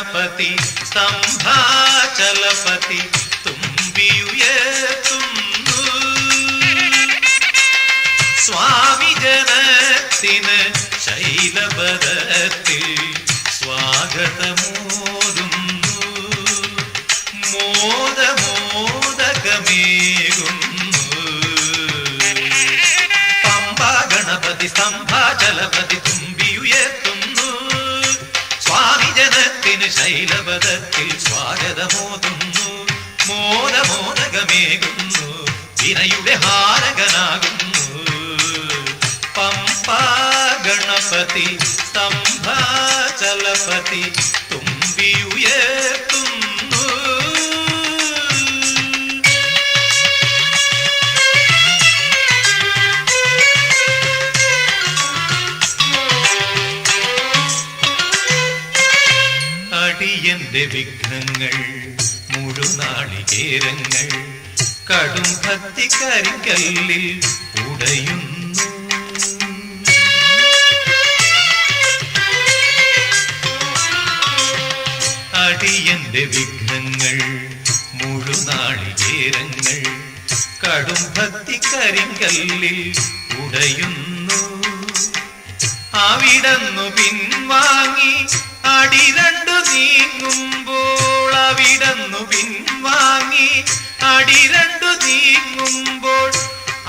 ഗണപതി സ്തംഭാചലപതി തുമ്പിയുയർത്തുന്നു സ്വാമി ജനത്തിന് ശൈലപദത്തിൽ സ്വാഗതമോതുന്നു. മോദമോദകമേകുന്നു. പമ്പ ഗണപതി സ്തംഭാചലപതി തുമ്പിയുയർത്തുന്നു മോദമോദകമേകുന്നു വിനയുടെ ഹാരകനാകുന്നു. പമ്പ ഗണപതി സ്തംഭാചലപതി തുമ്പിയുയർത്തുന്നു അടിയന്റെ വിഘ്നങ്ങൾ മുഴുനാളികേരങ്ങൾ കടും ഭക്തി കരിക്കല്ലിൽ ഉടയുന്നു. അടിയന്റെ വിഘ്നങ്ങൾ മുഴുനാളികേരങ്ങൾ കടും ഭക്തി കരിങ്കല്ലിൽ ഉടയുന്നു. അവിടന്നു പിൻവാങ്ങി അടി രണ്ടു നീങ്ങുമ്പോൾ അവിടന്നു പിൻവാങ്ങി അടി രണ്ടു നീങ്ങുമ്പോൾ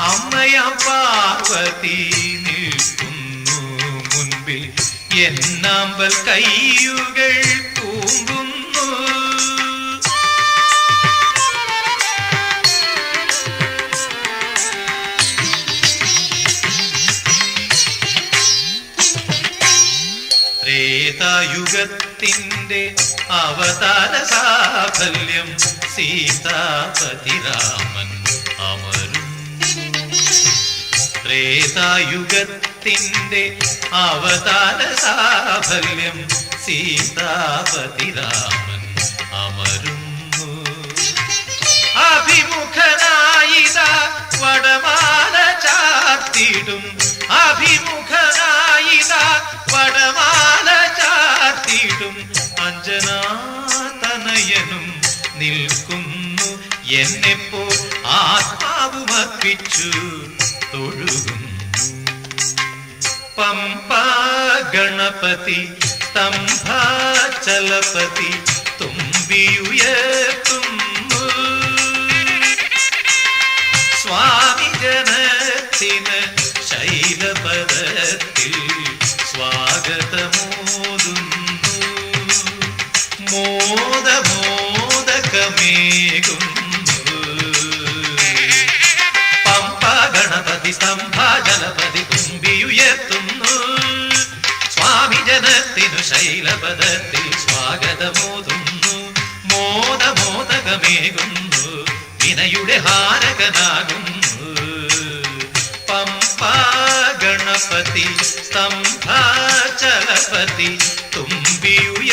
അമ്മയ പാർവതി നിൽക്കുന്നു മുൻപിൽ. എന്നാമ്പൽ കയ്യുകൾ കൂമ്പുന്നു ത്രേതായുഗത്തിന്റെ അവതാര സാഫല്യം സീതാപതി രാമൻ അമരും. ത്രേതായുഗത്തിന്റെ അവതാര സാഫല്യം സീതാപതി രാമൻ അമരും അഭിമുഖനായിത വടമാല ചാർത്തിടും. അഭിമുഖനായിത വടമാല ചാർത്തിടും അഞ്ജനാതനയനും നിൽക്കുന്നു. എന്നെപ്പോൾ ആത്മാവുമർപ്പിച്ചു തൊഴുകും. പമ്പ ഗണപതി സ്തംഭാചലപതി തുമ്പിയുയർത്തുന്നു. സ്വാമി ജനത്തിന് ശൈലപദത്തിൽ സ്വാഗതമോതുന്നു മോദമോദകമേകുന്നു വിനയുടെ ഹാരകനാകുന്നു. പമ്പ ഗണപതി സ്തംഭാചലപതി തുമ്പിയുയർത്തുന്നു